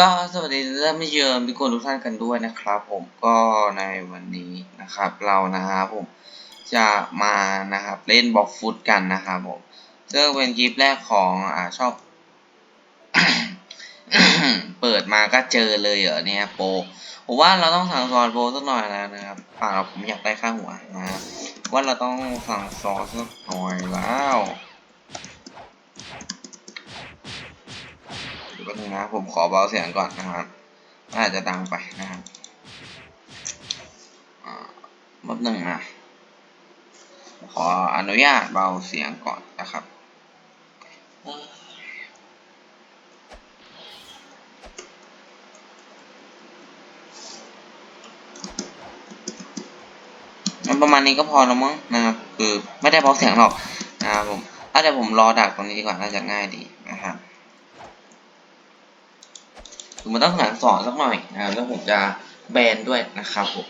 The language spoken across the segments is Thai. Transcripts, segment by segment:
ก็สวัสดีท่านผู้ชมทุกคนทุกท่านกันด้วยนะครับ ผมก็ในวันนี้นะครับ เรานะครับผมจะมานะครับ เล่นบล็อกฟุตกันนะครับผมซึ่งเป็นคลิปแรกของอ่าชอบ เปิดมาก็เจอเลยเหรอเนี่ยโปผมว่าเราต้องสั่งสอนโปสักหน่อยแล้วนะครับป่าเราผมอยากได้ค่าหัวนะว่าเราต้องสั่งสอนสักหน่อยแล้วเดี๋ยว แป๊บนึงนะผมขอเบาเสียงก่อนนะครับอาจจะดังไปนะครับอ่าแป๊บนึงนะขออนุญาตเบาเสียงก่อนนะครับประมาณนี้ก็พอแล้วมั้งนะครับคือไม่ได้เบาเสียงหรอกนะครับผมถ้าเดี๋ยวผมรอดักตรงนี้ดีกว่าน่าจะง่ายดีนะครับคือ มันต้องหลังสอนสักหน่อยนะครับแล้วผมจะแบนด้วยนะครับผม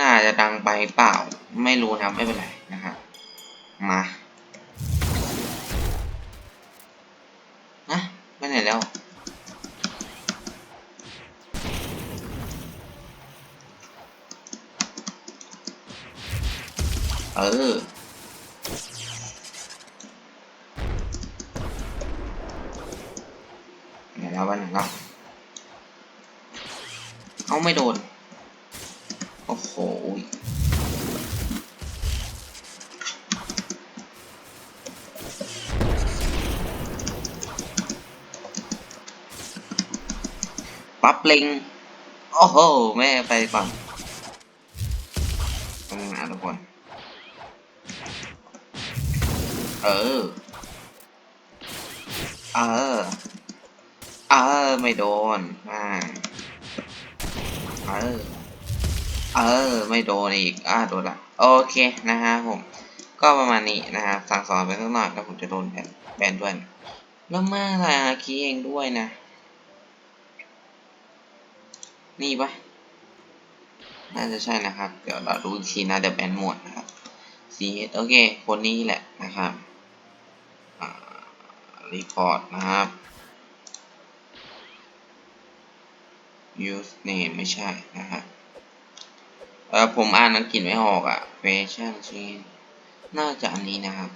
น่าจะดังไปเปล่าไม่รู้นะไม่เป็นไรนะครับมานะไปไหนแล้วเออ วันหนึ่งแล้วเอาไม่โดน โอ้โหปั๊บเล็ง โอ้โห แม่ไปก่อนตรงนะทุกคน เออ เออ อไม่โดน อ่า เออ เออ ไม่โดนอีก อ่าโดนละ โอเคนะฮะผม ก็ประมาณนี้นะครับสั่งสอนไปสักหน่อยแล้วผมจะโดนแบนแบนด้วยแล้วมาลายอาคีเองด้วยนะ นี่ปะน่าจะใช่นะครับ เดี๋ยวเราดูอีกทีนะเดี๋ยวแบนหมดนะครับ C H โอเค คนนี้แหละนะครับรีพอร์ตนะครับ use name ไม่ใช่นะครับเออผมอ่านอังกฤษไม่ออกอะ fashion chain น่าจะอันนี้นะครับ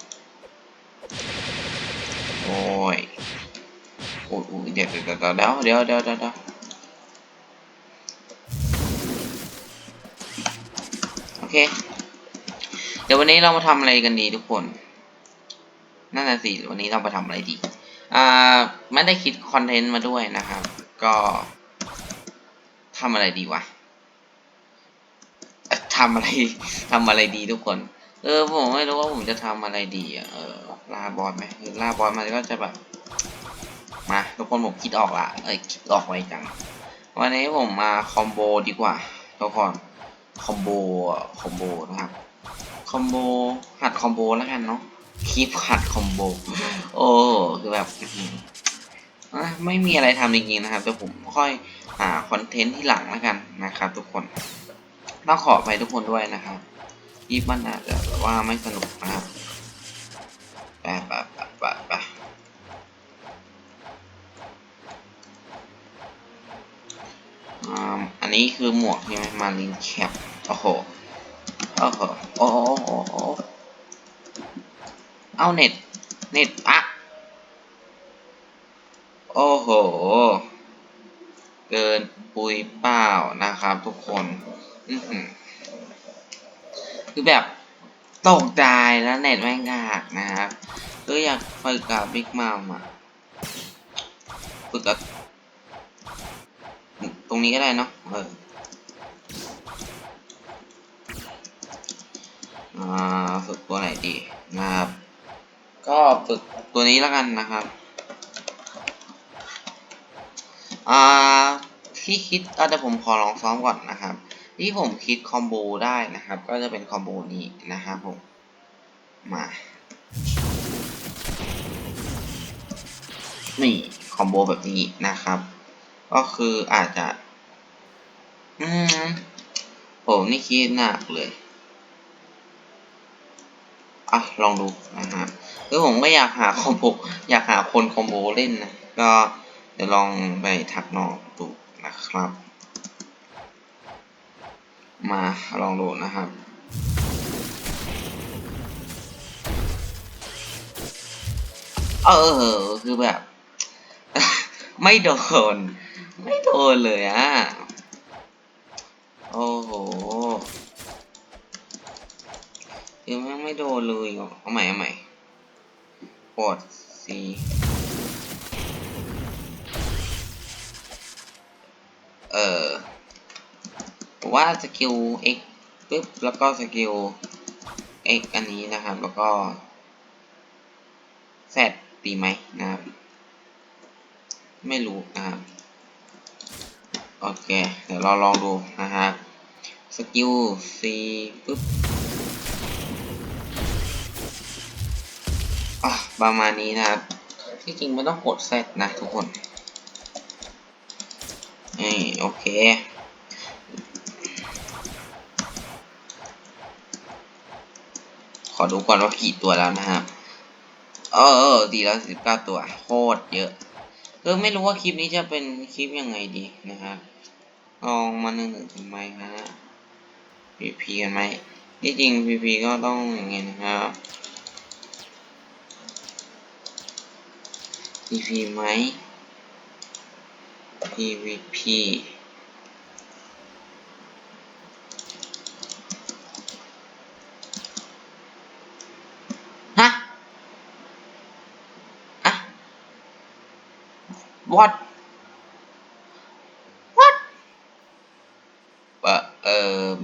โอ้ยโอ้ยเดี๋ยวเดี๋ยวเดี๋ยวเดี๋ยวเดี๋ยวเดี๋ยวเดี๋ยวโอเค เดี๋ยววันนี้เรามาทำอะไรกันดีทุกคน นั่นน่ะสิ วันนี้เรามาทำอะไรดี อ่า ไม่ได้คิดคอนเทนต์มาด้วยนะครับ ก็ ทำอะไรดีวะทำอะไรทำอะไรดีทุกคน เออผมไม่รู้ว่าผมจะทำอะไรดีอะเออลาบอสไหมคือลาบอสมันก็จะแบบมาทุกคนผมคิดออกละเอ้ยคิดออกไวจัง วันนี้ผมมาคอมโบดีกว่าทุกคนคอมโบคอมโบนะครับคอมโบหัดคอมโบแล้วกันเนาะคลิปหัดคอมโบโอ้คือแบบไม่มีอะไรทำจริงๆนะครับเดี๋ยวผมค่อย หาคอนเทนต์ที่หลังแล้วกันนะครับทุกคนต้องขอไปทุกคนด้วยนะครับคลิปมันอาจจะว่าไม่สนุกนะครับไปไปไปไปไปอันนี้คือหมวกใช่ไหมมาลินแคปโอ้โหโอ้โหโอ้โหโอ้โหเอาเน็ต เน็ตอะโอ้โห เกินปุยเปล่านะครับทุกคนคือแบบตกใจแล้วเน็ตแม่งกากนะครับก็อยากฝึกกับบิ๊กมัมอะฝึกกับตรงนี้ก็ได้เนาะเออฝึกตัวไหนดีนะครับ ก็ฝึกตัวนี้แล้วกันนะครับ อ่าที่คิดเอาแต่ผมขอลองซ้อมก่อนนะครับ ที่ผมคิดคอมโบได้นะครับ ก็จะเป็นคอมโบนี้นะครับผม มานี่คอมโบแบบนี้นะครับ ก็คืออาจจะอืมผมนี่คิดหนักเลยอะลองดูนะฮะคือผมก็อยากหาคอมโบอยากหาคนคอมโบเล่นนะก็ เดี๋ยวลองไปทักนองดูนะครับ มาลองโดนะครับเออคือแบบ ไม่โดน ไม่โดนเลยอะ โอ้โหคือแม่งไม่โดนเลยอะเอาใหม่เอาใหม่กด C ออผมว่าสกิล X ปึ๊บแล้วก็สกิล X อันนี้นะครับ แล้วก็ Z ดีไหมนะครับ ไม่รู้นะครับ โอเค เดี๋ยวเราลองดูนะฮะสกิล C ปึ๊บอะประมาณนี้นะครับ ที่จริงไม่ต้องกด Z นะทุกคน โอเค ขอดูก่อนว่ากี่ตัวแล้วนะครับเออเออดีแล้วสิบเก้าตัว โคตรเยอะเออไม่รู้ว่าคลิปนี้จะเป็นคลิปยังไงดีนะครับลองมาหนึ่งหนึ่งถึงไมฮะพีพีกันไหมที่จริงพีพีก็ต้องอย่างเงี้ยนะครับพีพีไหม PVP ฮะอะ what what เออเออ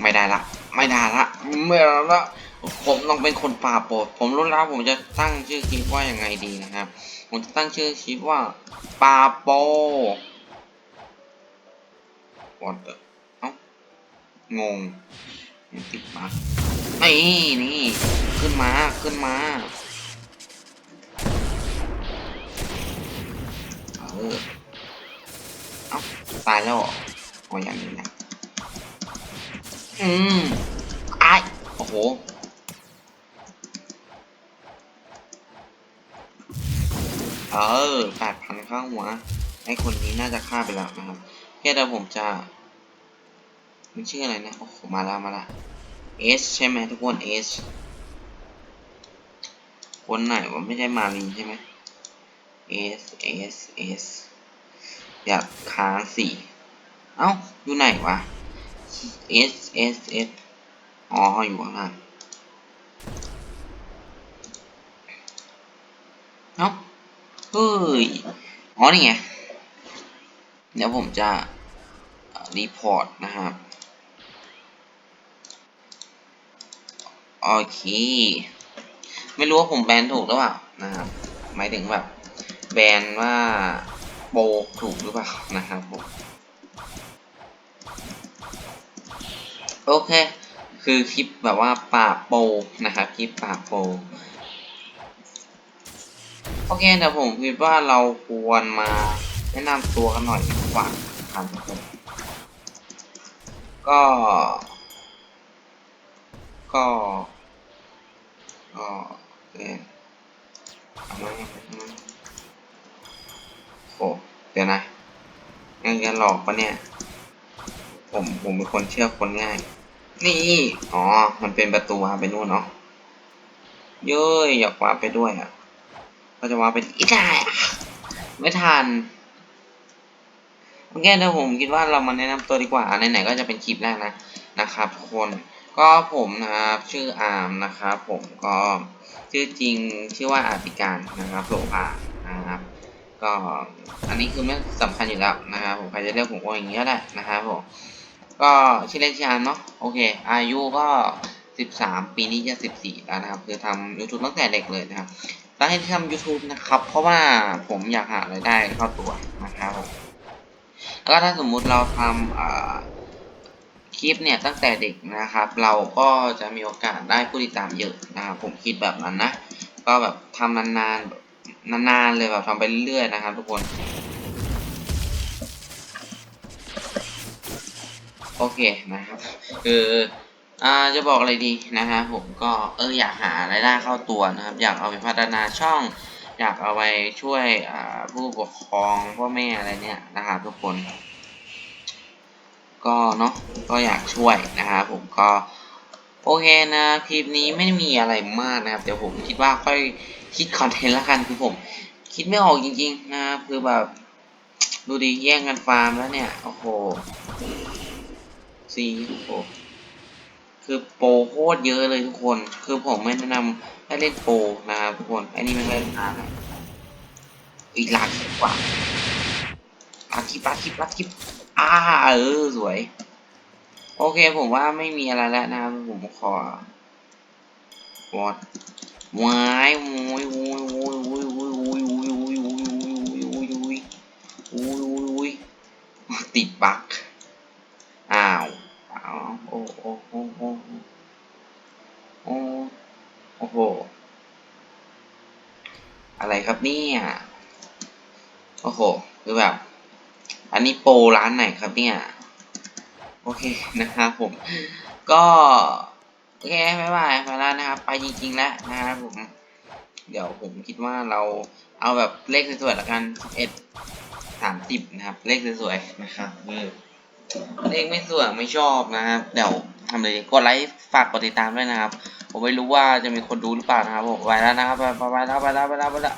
ไม่ได้ละ ไม่ได้ละ ไม่ได้ละ ผมต้องเป็นคนป่าโปรดผมรู้แล้วผมจะตั้งชื่อคลิปว่ายังไงดีนะครับ ผมจะตั้งชื่อคลิปว่าปาโปวอดเอ้างงติดมานี่นี่ ขึ้นมา ขึ้นมา เออ เอ้า ตายแล้วอโอ้ยอย่างนี้นะ อืมไอายโอ้โห เออแปดพันข้าหัว ไอคนนี้น่าจะฆ่าไปแล้วนะครับแค่เดี๋ยวผมจะมันชื่ออะไรนะโอ้โหมาแล้วมาแล้ว S ใช่ไหมทุกคน S คนไหนวะไม่ใช่มารีใช่ไหม S S S อยากค้างสี่เอ้า อยู่ไหนวะ S S S อ๋อ อยู่ข้างล่างเอ้า เฮ้ย อ๋อ นี่ไง เดี๋ยวผมจะรีพอร์ตนะครับ โอเค ไม่รู้ว่าผมแบนถูกหรือเปล่านะครับ หมายถึงแบบ แบนว่าโบถูกหรือเปล่านะครับผมโอเค คือคลิปแบบว่าป่าบโปนะครับ คลิปป่าบโป อเคเดี๋ยวผมคิดว่าเราควรมาแนะนำตัวกันหน่อยดีกว่าครับทุกคนก็ ก็ก็เรียนอเอามาโอ้เดี๋ยวนะงั้นจะหลอกปะเนี่ย ผมผมเป็นคนเชื่อคนง่าย นี่ อ๋อ มันเป็นประตูวาไปนู่นเนาะเย้ยอยากวาไปด้วยอะ ก็จะวาร์ปไปอีกได้อะไม่ทันโอเคเดี๋ยวผมคิดว่าเรามาแนะนำตัวดีกว่าไหนๆก็จะเป็นคลิปแรกนะนะครับทุกคนก็ผมนะครับชื่ออาร์มนะครับผมก็ชื่อจริงชื่อว่าอาติการนะครับโลภานะครับก็อันนี้คือไม่สำคัญอยู่แล้วนะครับผมใครจะเรียกผมว่าอย่างนี้ก็ได้นะครับผมก็ชื่อเล่นชื่ออาร์มเนาะโอเค อายุก็สิบสามปีนี้จะสิบสี่แล้วนะครับ คือทำ YouTube ตั้งแต่เด็กเลยนะครับ สาเหตุที่ทำ YouTube นะครับ เพราะว่าผมอยากหารายได้เข้าตัวนะครับผมแล้วถ้าสมมุติเราทำคลิปเนี่ยตั้งแต่เด็กนะครับ เราก็จะมีโอกาสได้ผู้ติดตามเยอะนะครับผมคิดแบบนั้นนะ ก็แบบทำนานๆนานๆเลยแบบทำไปเรื่อยๆนะครับทุกคนโอเคนะครับคือ อ่าจะบอกอะไรดีนะฮะผมก็เอออยากหารายได้เข้าตัวนะครับ อยากเอาไปพัฒนาช่อง อยากเอาไปช่วยอ่าผู้ปกครองพ่อแม่อะไรเนี่ยนะครับทุกคน ก็เนาะก็อยากช่วยนะครับผมก็โอเคนะคลิปนี้ไม่มีอะไรมากนะครับเดี๋ยวผมคิดว่าค่อยคิดคอนเทนต์ละกันคือผม คิดไม่ออกจริงๆนะครับคือแบบดูดิแย่งกันฟาร์มแล้วเนี่ย โอ้โหซีโอ้โห คือโปรโคตรเยอะเลยทุกคน คือผมไม่แนะนำให้เล่นโปรนะครับทุกคนไอ้นี่มันเล่นนานอีกลากกว่าลากคิปลากคิปลากคิปอ่าเออสวย โอเคผมว่าไม่มีอะไรแล้วนะครับผมขอวอดวายวายวายวายวายวายวายวายวายวายวายวายวายวายวายวายวายวายติดบั๊กอ้าวอ้าวโอ้โอ้โอ้โอ้โอ้โอ้โหอะไร ครับเนี่ยโอ้โหคือแบบ อันนี้โปรร้านไหนครับเนี่ย โอเคนะครับผม ก็โอเคบ๊ายบายไปแล้วนะครับ ไปจริง ๆ แล้วนะครับผม เดี๋ยวผมคิดว่าเราเอาแบบเลขสวยๆละกันเอ็ดสามสิบนะครับ เลขสวยๆนะครับเลขไม่สวยไม่ชอบนะครับ เดี๋ยวทำเลยกดไลค์ฝากกดติดตามด้วยนะครับ ผมไม่รู้ว่าจะมีคนดูหรือเปล่านะครับผมไปแล้วนะครับไปไปไปแล้วไปแล้วไปแล้วไปแล้ว